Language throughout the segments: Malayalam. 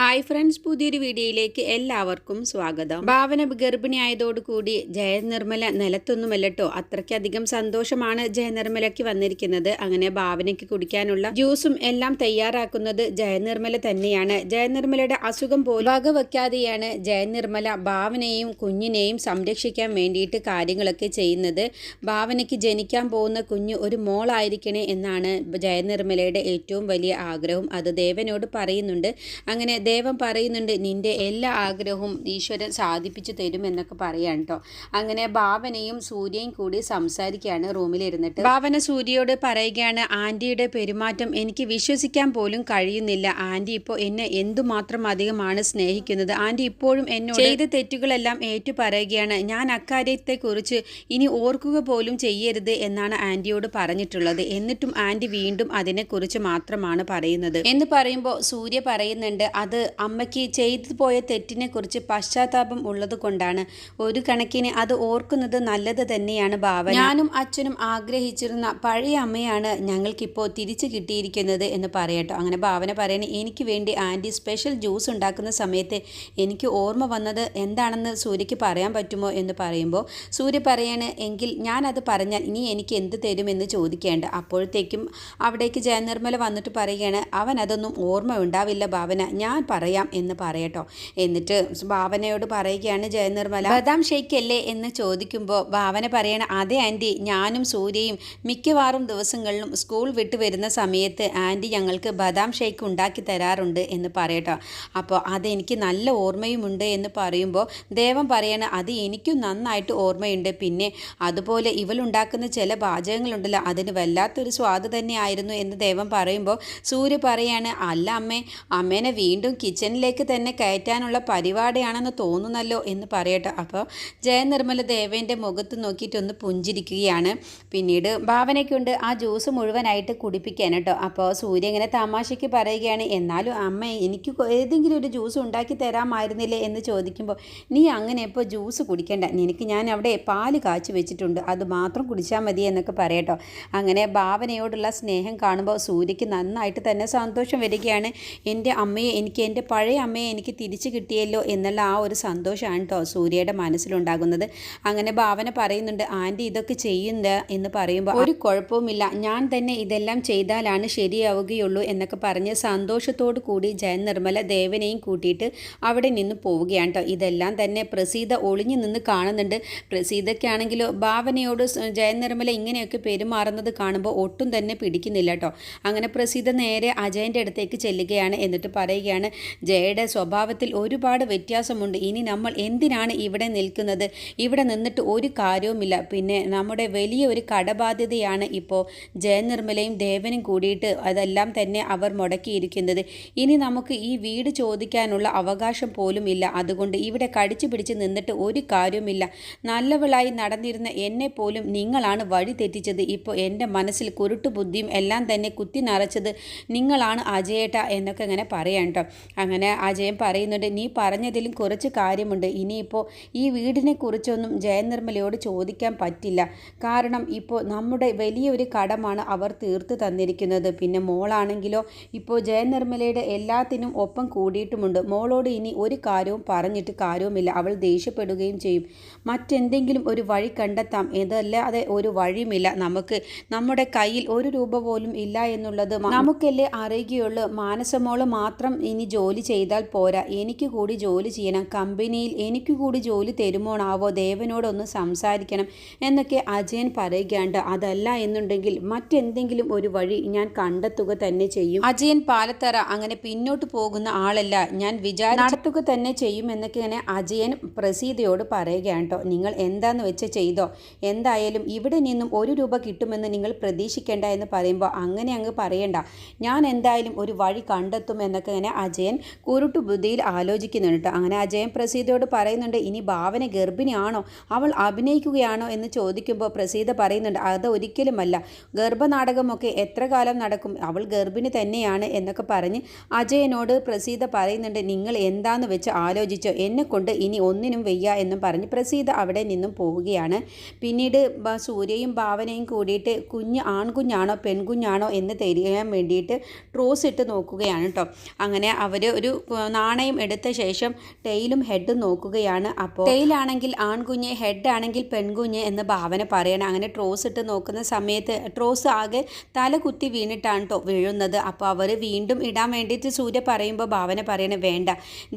ഹായ് ഫ്രണ്ട്സ് പുതിയൊരു വീഡിയോയിലേക്ക് എല്ലാവർക്കും സ്വാഗതം. ഭാവന ഗർഭിണിയായതോടുകൂടി ജയനിർമ്മല നിലത്തൊന്നുമല്ലട്ടോ. അത്രയ്ക്കധികം സന്തോഷമാണ് ജയനിർമ്മലയ്ക്ക് വന്നിരിക്കുന്നത്. അങ്ങനെ ഭാവനയ്ക്ക് കുടിക്കാനുള്ള ജ്യൂസും എല്ലാം തയ്യാറാക്കുന്നത് ജയനിർമ്മല തന്നെയാണ്. ജയനിർമ്മലയുടെ അസുഖം പോലും വകവെക്കാതെയാണ് ജയനിർമ്മല ഭാവനയെയും കുഞ്ഞിനെയും സംരക്ഷിക്കാൻ വേണ്ടിയിട്ട് കാര്യങ്ങളൊക്കെ ചെയ്യുന്നത്. ഭാവനയ്ക്ക് ജനിക്കാൻ പോകുന്ന കുഞ്ഞ് ഒരു മോളായിരിക്കണേ എന്നാണ് ജയനിർമ്മലയുടെ ഏറ്റവും വലിയ ആഗ്രഹം അത് ദേവനോട് പറയുന്നുണ്ട്. അങ്ങനെ ദേവൻ പറയുന്നുണ്ട് നിന്റെ എല്ലാ ആഗ്രഹവും ഈശ്വരൻ സാധിപ്പിച്ചു തരും എന്നൊക്കെ പറയാൻ കേട്ടോ അങ്ങനെ ഭാവനയും സൂര്യയും കൂടി സംസാരിക്കുകയാണ് റൂമിലിരുന്നിട്ട്. ഭാവന സൂര്യയോട് പറയുകയാണ് ആന്റിയുടെ പെരുമാറ്റം എനിക്ക് വിശ്വസിക്കാൻ പോലും കഴിയുന്നില്ല. ആന്റി ഇപ്പോൾ എന്നെ എന്തുമാത്രം അധികമാണ് സ്നേഹിക്കുന്നത്? ആന്റി ഇപ്പോഴും എന്നോട് ചെയ്ത തെറ്റുകളെല്ലാം ഏറ്റു പറയുകയാണ്. ഞാൻ അക്കാര്യത്തെക്കുറിച്ച് ഇനി ഓർക്കുക പോലും ചെയ്യരുത് എന്നാണ് ആന്റിയോട് പറഞ്ഞിട്ടുള്ളത്. എന്നിട്ടും ആന്റി വീണ്ടും അതിനെക്കുറിച്ച് മാത്രമാണ് പറയുന്നത്. എന്ന് പറയുമ്പോൾ സൂര്യ പറയുന്നുണ്ട് അത് അമ്മയ്ക്ക് ചെയ്തു പോയ തെറ്റിനെക്കുറിച്ച് പശ്ചാത്താപം ഉള്ളത് കൊണ്ടാണ്. ഒരു കണക്കിന് അത് ഓർക്കുന്നത് നല്ലത് തന്നെയാണ് ഭാവന. ഞാനും അച്ഛനും ആഗ്രഹിച്ചിരുന്ന പഴയ അമ്മയാണ് ഞങ്ങൾക്കിപ്പോൾ തിരിച്ചു കിട്ടിയിരിക്കുന്നത് എന്ന് പറയട്ടോ. അങ്ങനെ ഭാവന പറയണ എനിക്ക് വേണ്ടി ആന്റി സ്പെഷ്യൽ ജ്യൂസ് ഉണ്ടാക്കുന്ന സമയത്ത് എനിക്ക് ഓർമ്മ വന്നത് എന്താണെന്ന് സൂര്യക്ക് പറയാൻ പറ്റുമോ എന്ന് പറയുമ്പോൾ സൂര്യ പറയാണ് എങ്കിൽ ഞാനത് പറഞ്ഞാൽ ഇനി എനിക്ക് എന്ത് തരുമെന്ന് ചോദിക്കേണ്ട. അപ്പോഴത്തേക്കും അവിടേക്ക് ജയനിർമ്മല വന്നിട്ട് പറയുകയാണ് അവൻ അതൊന്നും ഓർമ്മ ഉണ്ടാവില്ല ഭാവന. ഞാൻ പറയാം എന്ന് പറയട്ടോ. എന്നിട്ട് ഭാവനയോട് പറയുകയാണ് ജയനിർമ്മല ബദാം ഷെയ്ക്ക് അല്ലേ എന്ന് ചോദിക്കുമ്പോൾ ഭാവന പറയണ അതെ ആന്റി ഞാനും സൂര്യയും മിക്കവാറും ദിവസങ്ങളിലും സ്കൂൾ വിട്ട് വരുന്ന സമയത്ത് ആന്റി ഞങ്ങൾക്ക് ബദാം ഷെയ്ക്ക് ഉണ്ടാക്കി തരാറുണ്ട് എന്ന് പറയട്ടോ. അപ്പോൾ അതെനിക്ക് നല്ല ഓർമ്മയുമുണ്ട് എന്ന് പറയുമ്പോൾ ദേവം പറയണ അത് എനിക്കും നന്നായിട്ട് ഓർമ്മയുണ്ട്. പിന്നെ അതുപോലെ ഇവളുണ്ടാക്കുന്ന ചില പാചകങ്ങളുണ്ടല്ലോ അതിന് വല്ലാത്തൊരു സ്വാദ് തന്നെയായിരുന്നു എന്ന് ദേവം പറയുമ്പോൾ സൂര്യ പറയാണ് അല്ല അമ്മേ അമ്മേനെ വീണ്ടും കിച്ചണിലേക്ക് തന്നെ കയറ്റാനുള്ള പരിപാടിയാണെന്ന് തോന്നുന്നല്ലോ എന്ന് പറയട്ടെ. അപ്പോൾ ജയനിർമ്മല ദേവേന്റെ മുഖത്ത് നോക്കിയിട്ടൊന്ന് പുഞ്ചിരിക്കുകയാണ്. പിന്നീട് ഭാവനയ്ക്കുണ്ട് ആ ജ്യൂസ് മുഴുവനായിട്ട് കുടിപ്പിക്കാൻ കേട്ടോ. അപ്പോൾ സൂര്യ ഇങ്ങനെ തമാശയ്ക്ക് പറയുകയാണ് എന്നാലും അമ്മ എനിക്ക് ഏതെങ്കിലും ഒരു ജ്യൂസ് ഉണ്ടാക്കി തരാമായിരുന്നില്ലേ? എന്ന് ചോദിക്കുമ്പോൾ നീ അങ്ങനെ ഇപ്പോൾ ജ്യൂസ് കുടിക്കേണ്ട. നിനക്ക് ഞാൻ അവിടെ പാൽ കാച്ചു വെച്ചിട്ടുണ്ട്. അത് മാത്രം കുടിച്ചാൽ മതി എന്നൊക്കെ പറയട്ടോ. അങ്ങനെ ഭാവനയോടുള്ള സ്നേഹം കാണുമ്പോൾ സൂര്യക്ക് നന്നായിട്ട് തന്നെ സന്തോഷം വരികയാണ്. എന്റെ അമ്മയെ എനിക്ക് എന്റെ പഴയ അമ്മയെ എനിക്ക് തിരിച്ചു കിട്ടിയല്ലോ എന്നുള്ള ആ ഒരു സന്തോഷമാണ് കേട്ടോ സൂര്യയുടെ മനസ്സിലുണ്ടാകുന്നത്. അങ്ങനെ ഭാവന പറയുന്നുണ്ട് ആന്റി ഇതൊക്കെ ചെയ്യുന്നത് എന്ന് പറയുമ്പോൾ ഒരു കുഴപ്പവുമില്ല. ഞാൻ തന്നെ ഇതെല്ലാം ചെയ്താലാണ് ശരിയാവുകയുള്ളൂ എന്നൊക്കെ പറഞ്ഞ് സന്തോഷത്തോടു കൂടി ജയൻ നിർമ്മല ദേവനെയും കൂട്ടിയിട്ട് അവിടെ നിന്ന് പോവുകയാണ് കേട്ടോ. ഇതെല്ലാം തന്നെ പ്രസീത ഒളിഞ്ഞു നിന്ന് കാണുന്നുണ്ട്. പ്രസീതയ്ക്കാണെങ്കിലോ ഭാവനയോട് ജയൻ നിർമ്മല ഇങ്ങനെയൊക്കെ പെരുമാറുന്നത് കാണുമ്പോൾ ഒട്ടും തന്നെ പിടിക്കുന്നില്ല കേട്ടോ. അങ്ങനെ പ്രസീത നേരെ അജയന്റെ അടുത്തേക്ക് ചെല്ലുകയാണ് എന്നിട്ട് പറയുകയാണ് ജയയുടെ സ്വഭാവത്തിൽ ഒരുപാട് വ്യത്യാസമുണ്ട്. ഇനി നമ്മൾ എന്തിനാണ് ഇവിടെ നിൽക്കുന്നത്? ഇവിടെ നിന്നിട്ട് ഒരു കാര്യവുമില്ല. പിന്നെ നമ്മുടെ വലിയ ഒരു കടബാധ്യതയാണ് ഇപ്പോൾ ജയനിർമ്മലയും ദേവനും കൂടിയിട്ട് അതെല്ലാം തന്നെ അവർ മുടക്കിയിരിക്കുന്നത്. ഇനി നമുക്ക് ഈ വീട് ചോദിക്കാനുള്ള അവകാശം പോലും ഇല്ല. അതുകൊണ്ട് ഇവിടെ കടിച്ചു പിടിച്ച് നിന്നിട്ട് ഒരു കാര്യവുമില്ല. നല്ലവളായി നടന്നിരുന്ന എന്നെ പോലും നിങ്ങളാണ് വഴി തെറ്റിച്ചത്. ഇപ്പോൾ എന്റെ മനസ്സിൽ കുരുട്ടു ബുദ്ധിയും എല്ലാം തന്നെ കുത്തി നിറച്ചത് നിങ്ങളാണ് അജയേട്ട എന്നൊക്കെ ഇങ്ങനെ പറയാം കേട്ടോ. അങ്ങനെ അജയൻ പറയുന്നുണ്ട് നീ പറഞ്ഞതിലും കുറച്ച് കാര്യമുണ്ട്. ഇനിയിപ്പോൾ ഈ വീടിനെ കുറിച്ചൊന്നും ജയനിർമ്മലയോട് ചോദിക്കാൻ പറ്റില്ല. കാരണം ഇപ്പോൾ നമ്മുടെ വലിയൊരു കടമാണ് അവർ തീർത്ത് തന്നിരിക്കുന്നത്. പിന്നെ മോളാണെങ്കിലോ ഇപ്പോൾ ജയനിർമ്മലയുടെ എല്ലാത്തിനും ഒപ്പം കൂടിയിട്ടുമുണ്ട്. മോളോട് ഇനി ഒരു കാര്യവും പറഞ്ഞിട്ട് കാര്യവുമില്ല. അവൾ ദേഷ്യപ്പെടുകയും ചെയ്യും. മറ്റെന്തെങ്കിലും ഒരു വഴി കണ്ടെത്താം. ഇതല്ലാതെ ഒരു വഴിയുമില്ല. നമുക്ക് നമ്മുടെ കയ്യിൽ ഒരു രൂപ പോലും ഇല്ല എന്നുള്ളത് നമുക്കല്ലേ അറിയുകയുള്ളൂ. മാനസമോൾ മാത്രം ഇനി ജോലി ചെയ്താൽ പോരാ. എനിക്ക് കൂടി ജോലി ചെയ്യണം. കമ്പനിയിൽ എനിക്ക് കൂടി ജോലി തരുമോണാവോ ദേവനോടൊന്ന് സംസാരിക്കണം എന്നൊക്കെ അജയൻ പറയുകയാണ്ട്. അതല്ല എന്നുണ്ടെങ്കിൽ മറ്റെന്തെങ്കിലും ഒരു വഴി ഞാൻ കണ്ടെത്തുക തന്നെ ചെയ്യും. അജയൻ പാലത്തറ അങ്ങനെ പിന്നോട്ട് പോകുന്ന ആളല്ല. ഞാൻ വിചാര നടത്തുക തന്നെ ചെയ്യും എന്നൊക്കെ ഇങ്ങനെ അജയൻ പ്രസീതയോട് പറയുകയാണ് നിങ്ങൾ എന്താന്ന് വെച്ച് ചെയ്തോ? എന്തായാലും ഇവിടെ നിന്നും ഒരു രൂപ കിട്ടുമെന്ന് നിങ്ങൾ പ്രതീക്ഷിക്കേണ്ട എന്ന് പറയുമ്പോൾ അങ്ങനെ അങ്ങ് പറയണ്ട. ഞാൻ എന്തായാലും ഒരു വഴി കണ്ടെത്തും എന്നൊക്കെ ഇങ്ങനെ അജയൻ കുരുട്ടു ബുദ്ധിയിൽ ആലോചിക്കുന്നുണ്ട് അങ്ങനെ അജയൻ പ്രസീതയോട് പറയുന്നുണ്ട് ഇനി ഭാവന ഗർഭിണിയാണോ? അവൾ അഭിനയിക്കുകയാണോ? എന്ന് ചോദിക്കുമ്പോൾ പ്രസീത പറയുന്നുണ്ട് അത് ഒരിക്കലുമല്ല. ഗർഭനാടകമൊക്കെ എത്ര കാലം നടക്കും? അവൾ ഗർഭിണി തന്നെയാണ് എന്നൊക്കെ പറഞ്ഞ് അജയനോട് പ്രസീത പറയുന്നുണ്ട് നിങ്ങൾ എന്താന്ന് വെച്ച് ആലോചിച്ചോ? എന്നെ കൊണ്ട് ഇനി ഒന്നിനും വയ്യ എന്നും പറഞ്ഞ് പ്രസീത അവിടെ നിന്നും പോവുകയാണ്. പിന്നീട് സൂര്യയും ഭാവനയും കൂടിയിട്ട് കുഞ്ഞ് ആൺകുഞ്ഞാണോ പെൺകുഞ്ഞാണോ എന്ന് തിരിയാൻ വേണ്ടിയിട്ട് ട്രോസ് ഇട്ട് നോക്കുകയാണ് കേട്ടോ. അങ്ങനെ അവർ ഒരു നാണയം എടുത്ത ശേഷം ടെയിലും ഹെഡും നോക്കുകയാണ്. അപ്പോൾ ടെയിലാണെങ്കിൽ ആൺകുഞ്ഞ് ഹെഡ് ആണെങ്കിൽ പെൺകുഞ്ഞ് എന്ന് ഭാവന പറയണം. അങ്ങനെ ട്രോസ് ഇട്ട് നോക്കുന്ന സമയത്ത് ട്രോസ് ആകെ തല കുത്തി വീണിട്ടാണ് കേട്ടോ വീഴുന്നത്. അപ്പോൾ അവർ വീണ്ടും ഇടാൻ വേണ്ടിയിട്ട് സൂര്യ പറയുമ്പോൾ ഭാവന പറയണ വേണ്ട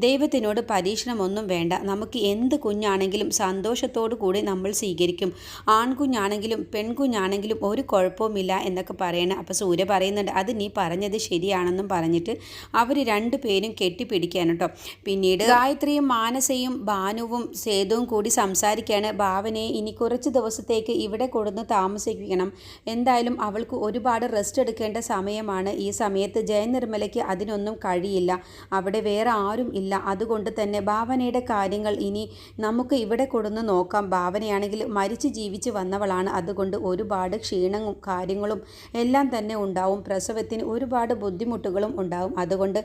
ദൈവത്തിനോട് പരീക്ഷണമൊന്നും വേണ്ട. നമുക്ക് എന്ത് കുഞ്ഞാണെങ്കിലും സന്തോഷത്തോടു കൂടി നമ്മൾ സ്വീകരിക്കും. ആൺകുഞ്ഞാണെങ്കിലും പെൺകുഞ്ഞാണെങ്കിലും ഒരു കുഴപ്പവുമില്ല എന്നൊക്കെ പറയണം. അപ്പോൾ സൂര്യ പറയുന്നുണ്ട് അത് നീ പറഞ്ഞത് ശരിയാണെന്നും പറഞ്ഞിട്ട് അവർ രണ്ടു പേരും കെട്ടിപ്പിടിക്കാൻ കേട്ടോ പിന്നീട് ഗായത്രിയും മാനസയും ഭാനുവും സേതുവും കൂടി സംസാരിക്കുകയാണ് ഭാവനയെ ഇനി കുറച്ച് ദിവസത്തേക്ക് ഇവിടെ കൊടുന്ന് താമസിപ്പിക്കണം. എന്തായാലും അവൾക്ക് ഒരുപാട് റെസ്റ്റ് എടുക്കേണ്ട സമയമാണ്. ഈ സമയത്ത് ജയനിർമ്മലയ്ക്ക് അതിനൊന്നും കഴിയില്ല. അവിടെ വേറെ ആരും ഇല്ല. അതുകൊണ്ട് തന്നെ ഭാവനയുടെ കാര്യങ്ങൾ ഇനി നമുക്ക് ഇവിടെ കൊടുന്ന് നോക്കാം. ഭാവനയാണെങ്കിൽ മരിച്ച് ജീവിച്ച് വന്നവളാണ്. അതുകൊണ്ട് ഒരുപാട് ക്ഷീണവും കാര്യങ്ങളും എല്ലാം തന്നെ ഉണ്ടാവും. പ്രസവത്തിന് ഒരുപാട് ബുദ്ധിമുട്ടുകളും ഉണ്ടാവും. അതുകൊണ്ട്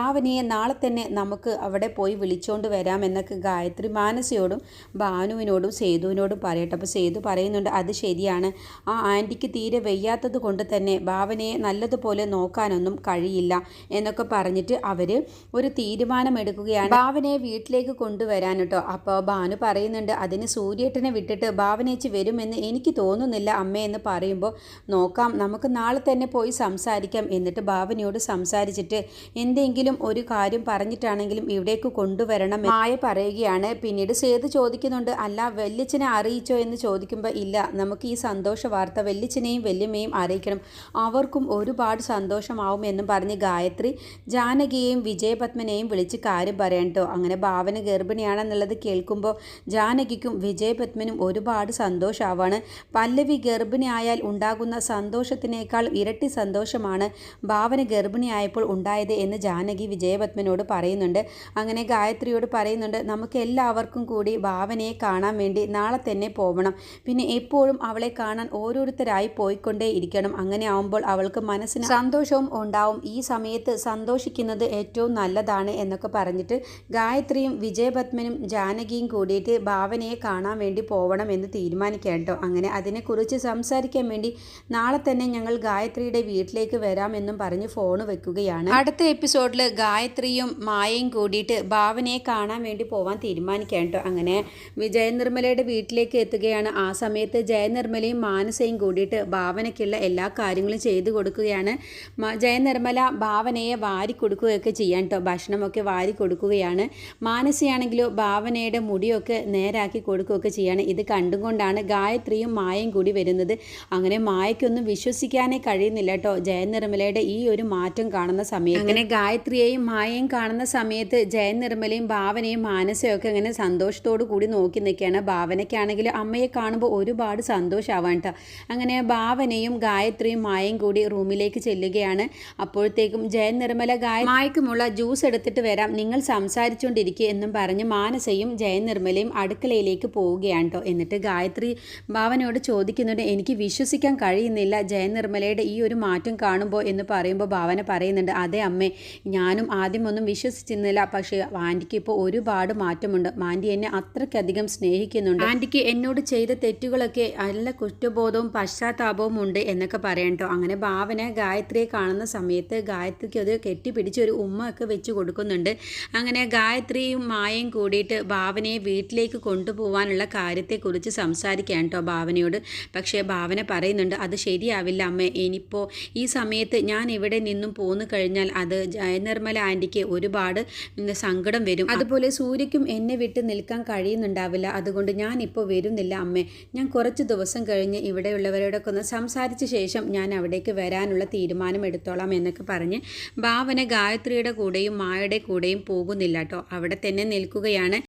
ഭാവനയെ നാളെ തന്നെ നമുക്ക് അവിടെ പോയി വിളിച്ചുകൊണ്ട് വരാം എന്നൊക്കെ ഗായത്രി മാനസയോടും ഭാനുവിനോടും സേതുവിനോടും പറയട്ടെ. അപ്പോൾ സേതു പറയുന്നുണ്ട് അത് ശരിയാണ്. ആ ആന്റിക്ക് തീരെ വയ്യാത്തത് കൊണ്ട് തന്നെ ഭാവനയെ നല്ലതുപോലെ നോക്കാനൊന്നും കഴിയില്ല എന്നൊക്കെ പറഞ്ഞിട്ട് അവർ ഒരു തീരുമാനമെടുക്കുകയാണ്. ഭാവനയെ വീട്ടിലേക്ക് കൊണ്ടുവരാൻ കേട്ടോ. അപ്പോൾ ഭാനു പറയുന്നുണ്ട് അതിന് സൂര്യേട്ടനെ വിട്ടിട്ട് ഭാവനേച്ച് വരുമെന്ന് എനിക്ക് തോന്നുന്നില്ല അമ്മയെന്ന് പറയുമ്പോൾ നോക്കാം നമുക്ക് നാളെ തന്നെ പോയി സംസാരിക്കാം എന്നിട്ട് ഭാവനയോട് സംസാരിച്ചിട്ട് എന്തെങ്കിലും ഒരു കാര്യം പറഞ്ഞിട്ടാണെങ്കിലും ഇവിടേക്ക് കൊണ്ടുവരണം മായ പറയുകയാണ്. പിന്നീട് സേതു ചോദിക്കുന്നുണ്ട് അല്ല വല്യച്ഛനെ അറിയിച്ചോ എന്ന് ചോദിക്കുമ്പോൾ ഇല്ല നമുക്ക് ഈ സന്തോഷ വാർത്ത വല്യച്ഛനെയും വല്യമ്മയും അറിയിക്കണം. അവർക്കും ഒരുപാട് സന്തോഷമാവും എന്നും പറഞ്ഞ് ഗായത്രി ജാനകിയെയും വിജയപത്മനെയും വിളിച്ച് കാര്യം പറയണ്ടോ അങ്ങനെ ഭാവന ഗർഭിണിയാണെന്നുള്ളത് കേൾക്കുമ്പോൾ ജാനകിക്കും വിജയപത്മനും ഒരുപാട് സന്തോഷമാവാണ് പല്ലവി ഗർഭിണിയായാൽ ഉണ്ടാകുന്ന സന്തോഷത്തിനേക്കാൾ ഇരട്ടി സന്തോഷമാണ് ഭാവന ഗർഭിണിയായപ്പോൾ ഉണ്ടായത് എന്ന് ജാനകി വിജയപത്മനോട് പറയുന്നുണ്ട്. അങ്ങനെ ഗായത്രിയോട് പറയുന്നുണ്ട് നമുക്ക് എല്ലാവർക്കും കൂടി ഭാവനയെ കാണാൻ വേണ്ടി നാളെ തന്നെ പോകണം പിന്നെ എപ്പോഴും അവളെ കാണാൻ ഓരോരുത്തരായി പോയിക്കൊണ്ടേ ഇരിക്കണം. അങ്ങനെ ആവുമ്പോൾ അവൾക്ക് മനസ്സിന് സന്തോഷവും ഉണ്ടാവും. ഈ സമയത്ത് സന്തോഷിക്കുന്നത് ഏറ്റവും നല്ലതാണ് എന്നൊക്കെ പറഞ്ഞിട്ട് ഗായത്രിയും വിജയപത്മനും ജാനകിയും കൂടിയിട്ട് ഭാവനയെ കാണാൻ വേണ്ടി പോകണം എന്ന് തീരുമാനിക്കാം കേട്ടോ. അങ്ങനെ അതിനെക്കുറിച്ച് സംസാരിക്കാൻ വേണ്ടി നാളെ തന്നെ ഞങ്ങൾ ഗായത്രിയുടെ വീട്ടിലേക്ക് വരാമെന്നും പറഞ്ഞ് ഫോൺ വെക്കുകയാണ്. അടുത്ത എപ്പിസോഡിൽ ഗായത്രിയും മായയും കൂടിയിട്ട് ഭാവനയെ കാണാൻ വേണ്ടി പോവാൻ തീരുമാനിക്കാൻ അങ്ങനെ ജയനിർമ്മലയുടെ വീട്ടിലേക്ക് എത്തുകയാണ്. ആ സമയത്ത് ജയനിർമ്മലയും മാനസയും കൂടിയിട്ട് ഭാവനയ്ക്കുള്ള എല്ലാ കാര്യങ്ങളും ചെയ്തു കൊടുക്കുകയാണ്. ജയനിർമ്മല ഭാവനയെ വാരി കൊടുക്കുകയൊക്കെ ചെയ്യാൻ കേട്ടോ. ഭക്ഷണമൊക്കെ വാരി കൊടുക്കുകയാണ്. മാനസയാണെങ്കിലോ ഭാവനയുടെ മുടിയൊക്കെ നേരാക്കി കൊടുക്കുകയൊക്കെ ചെയ്യാണ്. ഇത് കണ്ടുകൊണ്ടാണ് ഗായത്രിയും മായയും കൂടി വരുന്നത്. അങ്ങനെ മായയ്ക്കൊന്നും വിശ്വസിക്കാനേ കഴിയുന്നില്ല കേട്ടോ. ജയനിർമ്മലയുടെ ഈ ഒരു മാറ്റം കാണുന്ന സമയത്ത് അങ്ങനെ ഗായത്രിയെയും മായയും കാണുന്ന സമയത്ത് ജയൻ നിർമ്മലയും ഭാവനയും മാനസയും ഒക്കെ അങ്ങനെ സന്തോഷത്തോടു കൂടി നോക്കി നിൽക്കുകയാണ്. ഭാവനയ്ക്കാണെങ്കിൽ അമ്മയെ കാണുമ്പോൾ ഒരുപാട് സന്തോഷമാവാൻ കേട്ടോ. അങ്ങനെ ഭാവനയും ഗായത്രിയും മായയും കൂടി റൂമിലേക്ക് ചെല്ലുകയാണ്. അപ്പോഴത്തേക്കും ജയൻ നിർമ്മല ഗായ മായക്കുമുള്ള ജ്യൂസ് എടുത്തിട്ട് വരാം. നിങ്ങൾ സംസാരിച്ചുകൊണ്ടിരിക്കുക എന്നും പറഞ്ഞ് മാനസയും ജയൻ നിർമ്മലയും അടുക്കളയിലേക്ക് പോവുകയാണ് കേട്ടോ. എന്നിട്ട് ഗായത്രി ഭാവനയോട് ചോദിക്കുന്നുണ്ട് എനിക്ക് വിശ്വസിക്കാൻ കഴിയുന്നില്ല ജയൻ നിർമ്മലയുടെ ഈ ഒരു മാറ്റം കാണുമ്പോൾ എന്ന് പറയുമ്പോൾ ഭാവന പറയുന്നുണ്ട് അതെ അമ്മേ ഞാനും ആദ്യം ഒന്നും വിശ്വസിച്ചിരുന്നില്ല. പക്ഷേ ആന്റിക്ക് ഇപ്പോൾ ഒരുപാട് മാറ്റമുണ്ട്. ആന്റി എന്നെ അത്രയ്ക്കധികം സ്നേഹിക്കുന്നുണ്ട്. ആന്റിക്ക് എന്നോട് ചെയ്ത തെറ്റുകളൊക്കെ നല്ല കുറ്റബോധവും പശ്ചാത്താപവും ഉണ്ട് എന്നൊക്കെ പറയണ്ടോ അങ്ങനെ ഭാവന ഗായത്രിയെ കാണുന്ന സമയത്ത് ഗായത്രിക്ക് അത് കെട്ടിപ്പിടിച്ച് ഒരു ഉമ്മ ഒക്കെ വെച്ച് കൊടുക്കുന്നുണ്ട്. അങ്ങനെ ഗായത്രിയും മായയും കൂടിയിട്ട് ഭാവനയെ വീട്ടിലേക്ക് കൊണ്ടുപോകാനുള്ള കാര്യത്തെക്കുറിച്ച് സംസാരിക്കാൻ കേട്ടോ ഭാവനയോട്. പക്ഷേ ഭാവന പറയുന്നുണ്ട് അത് ശരിയാവില്ല അമ്മ. ഇനിയിപ്പോൾ ഈ സമയത്ത് ഞാൻ ഇവിടെ നിന്നും പോന്നു കഴിഞ്ഞാൽ അത് ജയനിർമ്മല ആന്റിക്ക് ഒരുപാട് സങ്കടം വരും. അതുപോലെ സൂര്യക്കും എന്നെ വിട്ട് നിൽക്കാൻ കഴിയുന്നുണ്ടാവില്ല. അതുകൊണ്ട് ഞാൻ ഇപ്പോൾ വരുന്നില്ല അമ്മേ. ഞാൻ കുറച്ച് ദിവസം കഴിഞ്ഞ് ഇവിടെയുള്ളവരോടൊക്കെ ഒന്ന് സംസാരിച്ച ശേഷം ഞാൻ അവിടേക്ക് വരാനുള്ള തീരുമാനം എടുത്തോളാം എന്നൊക്കെ പറഞ്ഞ് ഭാവന ഗായത്രിയുടെ കൂടെയും മായയുടെ കൂടെയും പോകുന്നില്ല കേട്ടോ. അവിടെ തന്നെ നിൽക്കുകയാണ്.